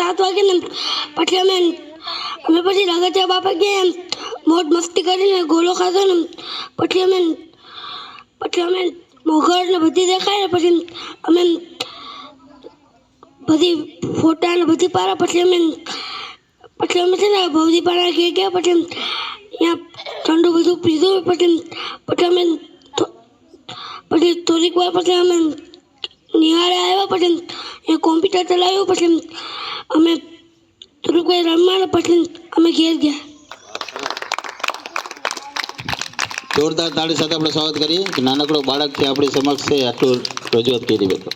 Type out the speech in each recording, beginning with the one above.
સાત વાગે ને પછી અમે અમે પછી રગતિયા બાપા ગયા એમ મોજ મસ્તી કરીને ગોલો ખાધો ને પછી અમે પછી અમે મોઘર ને બધી દેખાય ને પછી અમે બધી ફોટા ને બધી પાડ્યા પછી અમે પછી અમે છે ને ભવદી પાડા ઘેર ગયા પછી ત્યાં ઠંડુ બધું પીધું પછી પછી અમે થો- પછી થોડીક વાર પછી અમે નિહાળે આવ્યા પછી એ કોમ્પ્યુટર ચલાવ્યું પછી અમે થોડુંક વાર રમવા પછી અમે ઘેર ગયા. જોરદાર તાળી સાથે આપણે સ્વાગત કરીએ કે નાનકડો બાળક છે આપણી સમક્ષ છે આટલું રજૂઆત કરી બેઠો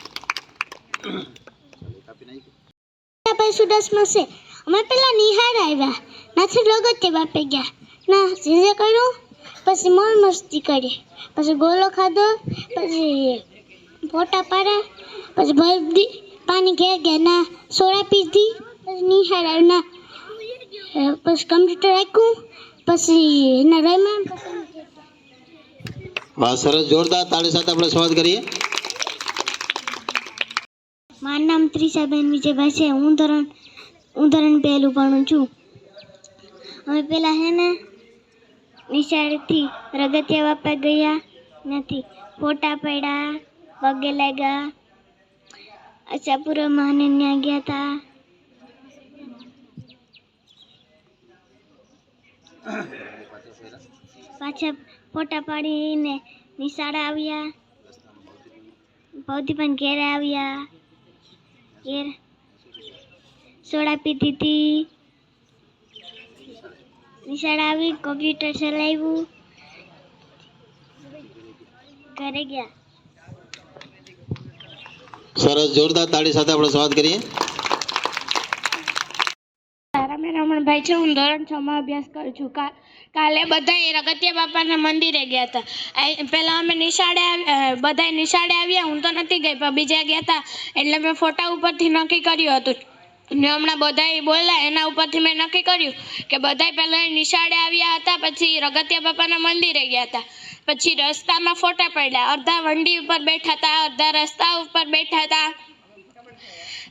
દસમાં છે? અમે પેલા નિહાર આવ્યા. નાથી લગતે બાપે ગયા. ના જે કર્યું પછી મોજ મસ્તી કરી. પછી ગોલો ખાધો પછી ફોટા પાડ્યા પછી ભરદી પાણી ઘેર ઘેરના સોડા પીધી પછી નિહાળ આવ્યું પછી કમ્પ્યુટર રાખ્યું પછી એના રમ્યા વાહ સરસ જોરદાર તાળી સાથે આપણે સ્વાગત કરીએ. મારું નામ ત્રિષાબેન વિજયભાઈ છે હું ધોરણ હું ધોરણ પહેલું ભણું છું. અમે પહેલાં છે ને નિશાળથી રગતિયા બાપા ગયા નથી ફોટા પડ્યા. પગે લાગ્યા. આશાપુરામાં અને ત્યાં ગયા હતા પાછા ફોટા પાડીને નિશાળા આવ્યા. ભૌતી પણ ઘેર આવ્યા. ઘેર સોડા પીધી હતી. નિશાળ આવી કોમ્પ્યુટર ચલાવ્યું. ઘરે ગયા. સરસ, જોરદાર તાળી સાથે આપણે સ્વાગત કરીએ. મેં છે, હું ધોરણ છ માં અભ્યાસ કરું છું. કાલે બધા રગતિયા બાપાના મંદિરે ગયા હતા. પહેલાં અમે નિશાળે બધા નિશાળે આવ્યા, હું તો નથી ગઈ, પણ બીજા ગયા હતા. એટલે મેં ફોટા ઉપરથી નક્કી કર્યું હતું. ને હમણાં બધાય બોલ્યા, એના ઉપરથી મેં નક્કી કર્યું કે બધાય પહેલાં નિશાળે આવ્યા હતા, પછી રગતિયા બાપાના મંદિરે ગયા હતા. પછી રસ્તામાં ફોટા પડ્યા. અડધા વંડી ઉપર બેઠા હતા, અડધા રસ્તા ઉપર બેઠા હતા.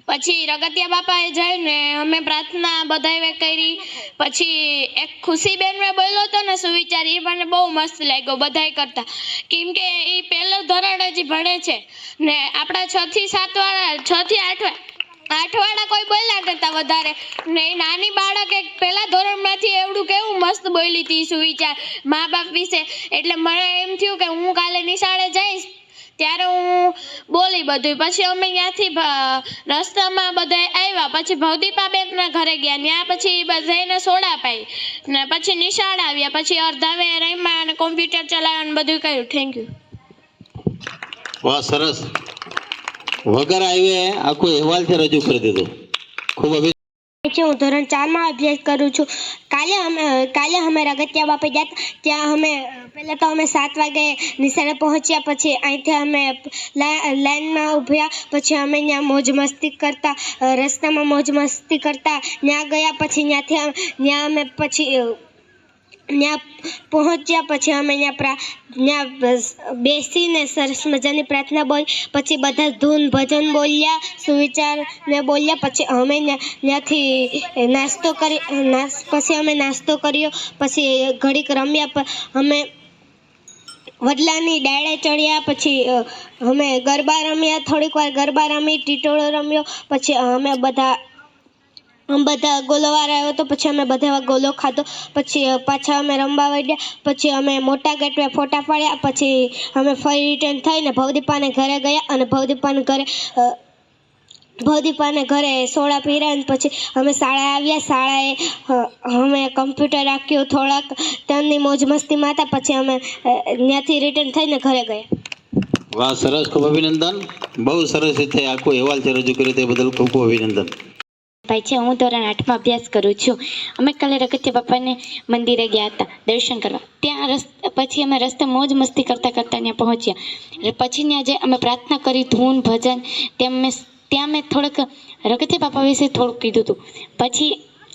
પછી રગતિયા બાપાએ જઈને અમે પ્રાર્થના બધાએ કરી. પછી એક ખુશીબેન મેં બોલ્યો હતો ને સુવિચાર એ મને બહુ મસ્ત લાગ્યો બધાએ કરતા. કેમ કે એ પહેલો ધોરણ હજી ભણે છે. ને આપણા છ થી સાત વાળા, છ થી આઠ વા- આઠ વાળા કોઈ બોલ્યા નતા વધારે. ને નાની બાળક એક પહેલા ધોરણમાંથી એવડું કેવું મસ્ત બોલી હતી સુવિચાર મા બાપ વિશે. એટલે મને એમ થયું કે હું કાલે નિશાળે જઈશ. ત્યારે હું બોલી બધું પછી અમે ત્યાંથી રસ્તામાં બધા આવ્યા. પછી ભવદીપાબેનના ઘરે ગયા. ત્યાં પછી બધાને સોડા પાઈ. ને પછી નિશાળ આવ્યા. પછી અર્ધાવે રમ્યા અને કોમ્પ્યુટર ચલાવ્યા બધું કર્યું. થેન્ક યુ વાહ, સરસ. વગર આવે આખું અહેવાલથી રજૂ કરી દીધો. ખૂબ અભિ હું ધોરણ ચારમાં અભ્યાસ કરું છું. કાલે અમે કાલે અમે રગતિયા બાપે ગયા ત્યાં અમે, પહેલાં તો અમે સાત વાગે નિશાળે પહોંચ્યા, પછી અહીંથી અમે લાઇનમાં ઊભ્યા, પછી અમે ત્યાં મોજ મસ્તી કરતા રસ્તામાં મોજ મસ્તી કરતા, ત્યાં ગયા, પછી ત્યાંથી ત્યાં અમે પછી ત્યાં પહોંચ્યા પછી અમે ત્યાં પ્રા, ત્યાં બેસીને સરસ મજાની પ્રાર્થના બોલી, પછી બધા ધૂન ભજન બોલ્યા, સુવિચાર ને બોલ્યા, પછી અમે ત્યાં- ત્યાંથી નાસ્તો કરી પછી અમે નાસ્તો કર્યો, પછી ઘડીક રમ્યા અમે વડલાની ડાળે ચડ્યા, પછી અમે ગરબા રમ્યા, થોડીક વાર ગરબા રમી, ટીટોળો રમ્યો, પછી અમે બધા અમે બધા ગોલોવાર આવ્યો તો પછી અમે બધા ગોલો ખાધો. પછી પાછા અમે રમવા વળ્યા પછી અમે મોટા ગેટવે ફોટા પાડ્યા. પછી અમે ફરી રિટર્ન થઈને ભવદીપાને ઘરે ગયા અને ભવદીપાને ઘરે ભવદીપાને ઘરે સોડા પીરા અને પછી અમે શાળાએ આવ્યા. શાળાએ અમે કમ્પ્યુટર રાખ્યું થોડાક. તેમની મોજ મસ્તીમાં હતા. પછી અમે ત્યાંથી રિટર્ન થઈને ઘરે ગયા. વાહ, સરસ. ખૂબ અભિનંદન. બહુ સરસ રીતે આખો અહેવાલ છે રજૂ કર્યો તે બદલ ખૂબ ખૂબ અભિનંદન. ભાઈ છે, હું ધોરણ આઠમાં અભ્યાસ કરું છું. અમે કાલે રગતિયા બાપાને મંદિરે ગયા હતા, દર્શન કરવા. ત્યાં રસ્તા, પછી અમે રસ્તે મોજ મસ્તી કરતાં કરતાં ત્યાં પહોંચ્યા. પછી ત્યાં જે અમે પ્રાર્થના કરી, ધૂન, ભજન, ત્યાં મેં ત્યાં મેં થોડુંક રગતિયા બાપા વિશે થોડુંક કીધું હતું. પછી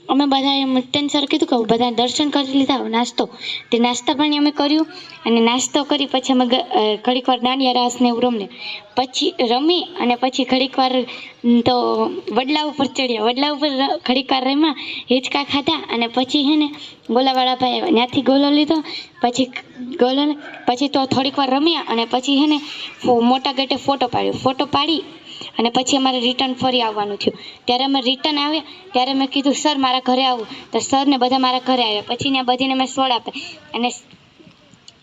અમે બધાએ મુત્તન સર કીધું કે બધા દર્શન કરી લીધા નાસ્તો. તે નાસ્તા પાણી અમે કર્યું અને નાસ્તો કરી પછી અમે ઘડીક વાર દાંડિયા રાસ ને એવું રમને પછી રમી અને પછી ઘડીક વાર તો વડલા ઉપર ચડ્યા. વડલા ઉપર ઘડીકવાર ઘડીક વાર રમ્યા, હિંચકા ખાધા અને પછી હે ને ગોલાવાળા ભાઈ આવ્યા. ત્યાંથી ગોલો લીધો, પછી ગોલો પછી તો થોડીક વાર રમ્યા અને પછી હે ને મોટા ગેટે ફોટો પાડ્યો. ફોટો પાડી અને પછી અમારે રિટર્ન ફરી આવવાનું થયું. ત્યારે અમે રિટર્ન આવ્યા, ત્યારે મેં કીધું, સર, મારા ઘરે આવું. તો સરને બધા મારા ઘરે આવ્યા. પછી ત્યાં બધીને મેં સોળ આપે. અને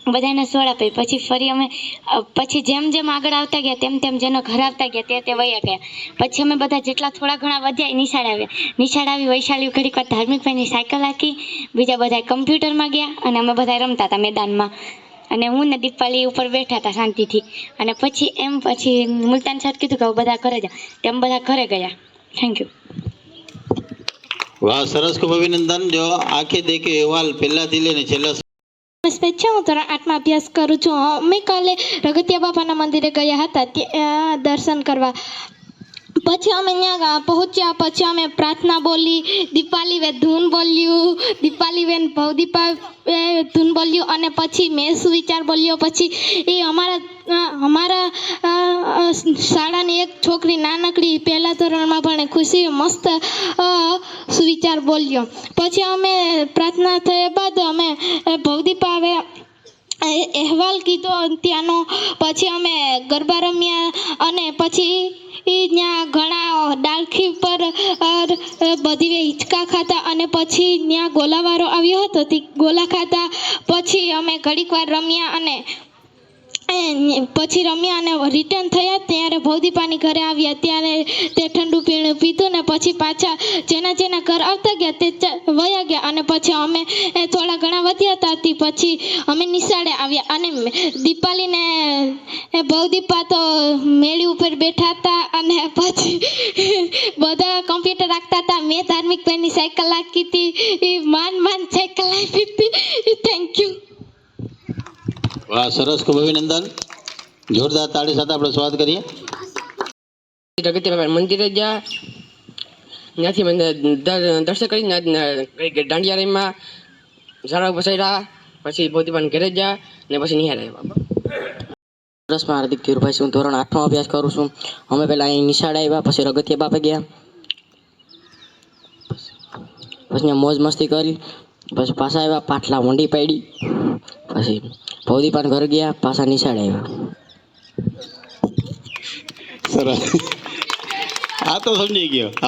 બધાને સોળ આપી. પછી ફરી અમે પછી જેમ જેમ આગળ આવતા ગયા, તેમ તેમ જેનો ઘર આવતા ગયા તે તે વયા ગયા. પછી અમે બધા જેટલા થોડા ઘણા વધ્યા નિશાળ આવ્યા. નિશાળ આવી વૈશાલી ઘડીક વાર ધાર્મિક ભાઈની સાયકલ હાકી, બીજા બધા કમ્પ્યુટરમાં ગયા, અને અમે બધા રમતા હતા મેદાનમાં. અને હું ને દીપાલી ઉપર બેઠા હતા શાંતિથી. અને પછી એમ પછી મુલતાન સર કીધું કે બધા ઘરે જા. તેમ બધા ઘરે ગયા. થેન્ક યુ વાહ સરસ ખૂબ અભિનંદન. જો આંખે દેખે અહેવાલ પહેલાથી લઈને છેલ્લા નમસ્તે છે હું ધોરણ આઠમાં અભ્યાસ કરું છું. અમે કાલે રગતિયા બાપાના મંદિરે ગયા હતા. ત્યાં દર્શન કરવા. પછી અમે ત્યાં પહોંચ્યા. પછી અમે પ્રાર્થના બોલી, દીપાલી વે ધૂન બોલ્યું. દીપાલીબેન ભવદીપા ધૂન બોલ્યું. અને પછી મેં સુવિચાર બોલ્યો? પછી એ અમારા અમારા શાળાની એક છોકરી નાનકડી પહેલા ધોરણમાં ભણે ખુશી, મસ્ત સુવિચાર બોલ્યો? પછી અમે પ્રાર્થના થયા બાદ અમે ભવદીપા આવે અહેવાલ કીધો ત્યાંનો. પછી અમે ગરબા રમ્યા અને પછી ત્યાં ઘણા ડાળખી પર બધી હિંચકા ખાતા અને પછી ત્યાં ગોલાવાળો આવ્યો હતો. તે ગોલા ખાતા પછી અમે ઘડીક વાર રમ્યા અને પછી રમ્યા અને રિટર્ન થયા ત્યારે ભૌદીપાની ઘરે આવ્યા. ત્યારે તે ઠંડુ પીણું પીધું ને પછી પાછા જેના જેના ઘર આવતા ગયા તે વયા ગયા અને પછી અમે થોડા ઘણા વધ્યા હતા પછી અમે નિશાળે આવ્યા. અને દીપાલીને એ ભવદીપા તો મેળી ઉપર બેઠા હતા અને પછી બધા કમ્પ્યુટર રાખતા હતા. મેં ધાર્મિક ભાઈની સાયકલ રાખી હતી. માન માન સાયકલ આપી હતી. થેન્ક યુ વાહ સરસ ખૂબ અભિનંદન. જોરદાર તાળી સાથે આપણે સ્વાગત કરીએ. બાપા મંદિરે ગયા. ત્યાંથી દર્શન કરી ને- ને દાંડિયા રહીમાં ઝાડા બસાડ્યા પછી ભૌતિભાઈ ઘરે ગયા ને પછી નિહાળ આવ્યા દસમાં હાર્દિક ધીરુભાઈ હું ધોરણ આઠમાં અભ્યાસ કરું છું. અમે પહેલાં અહીં નિશાળ આવ્યા પછી રગતિયા બાપે ગયા. પછી મોજ મસ્તી કરી. પછી પાછા આવ્યા પાટલા વંડી પાડી. પછી ભવદીપાન ઘર ગયા પાછા નિશાળ આવ્યા. સરસ. આ તો સમજી ગયો.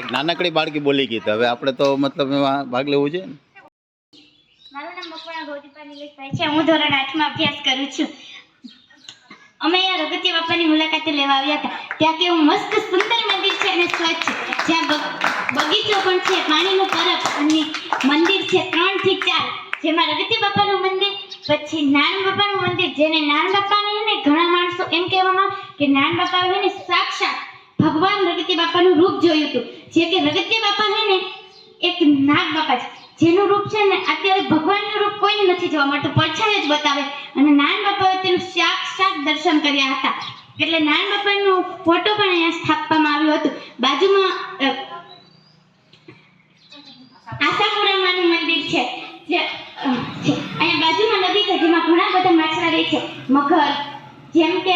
એક નાનકડી બાળકી બોલી ગઈ હવે આપણે તો મતલબ એમાં ભાગ લેવો છે મારું નામ મકવાણા ગૌરીપા નિલેશભાઈ છે. હું ધોરણ આઠમાં અભ્યાસ કરું છું. અમે અહીંયા રગતિયા બાપાની મુલાકાતે લેવા આવ્યા હતા. ત્યાં કેવું મસ્ત સુંદર મંદિર છે અને સ્વચ્છ જ્યાં બગીચો પણ છે, પાણીનું પરબ અને મંદિર છે ત્રણથી ચાર. જેમાં રગતિયા બાપાનું મંદિર, પછી નાન બાપાનું મંદિર, જેને નાન બાપાને ઘણા માણસો એમ કહેવામાં કે નાન બાપા છે ને સાક્ષાત ભગવાન રગત્ય બાપાનું રૂપ જોયું હતું. જે કે રગત્ય બાપા છે ને, એક નાગ બાપા છે. જેનું રૂપ છે ને, અત્યારે ભગવાનનું રૂપ કોઈને નથી જોવા મળતું. પડછાયો જ બતાવે. અને નાન બાપાએ તેનું સાક્ષાત દર્શન કર્યા હતા. એટલે નાન બાપાનો ફોટો પણ અહીંયા સ્થાપવામાં આવ્યો હતો. બાજુમાં અ, આશાપુરામાનું મંદિર છે જે અ, છે અહીંયા બાજુમાં નદી છે જેમાં ઘણા બધા માછલા રહે છે મગર જેમ કે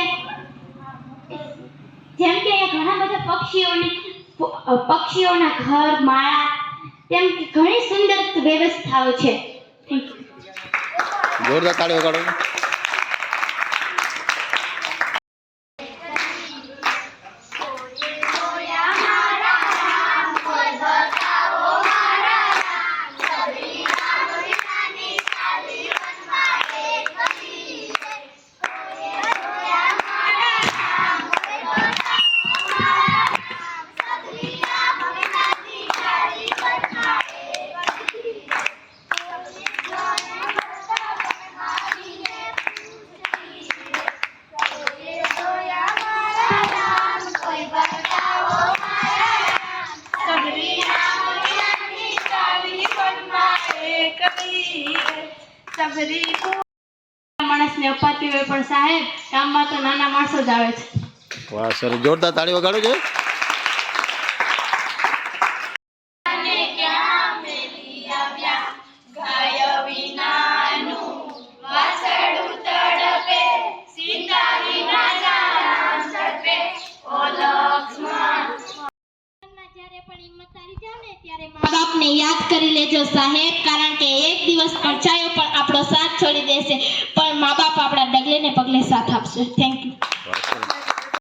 જેમ કે અહીંયા ઘણા બધા પક્ષીઓની પ- અ, પક્ષીઓના ઘર માળા તેમ ઘણી સુંદર વ્યવસ્થાઓ છે. જોરદાર તાળીઓ વગાડો માણસને અપાતી હોય પણ સાહેબ કામમાં તો નાના માણસો જ આવે છે. વાહ સર જોરદાર તાળી વગાડો છે. બાપને યાદ કરી લેજો સાહેબ કારણ કે એક દિવસ પડછાયો પણ આપણો સાથ છોડી દેશે. મા બાપ આપણા ડગલે ને પગલે સાથ આપશે થેન્ક યુ.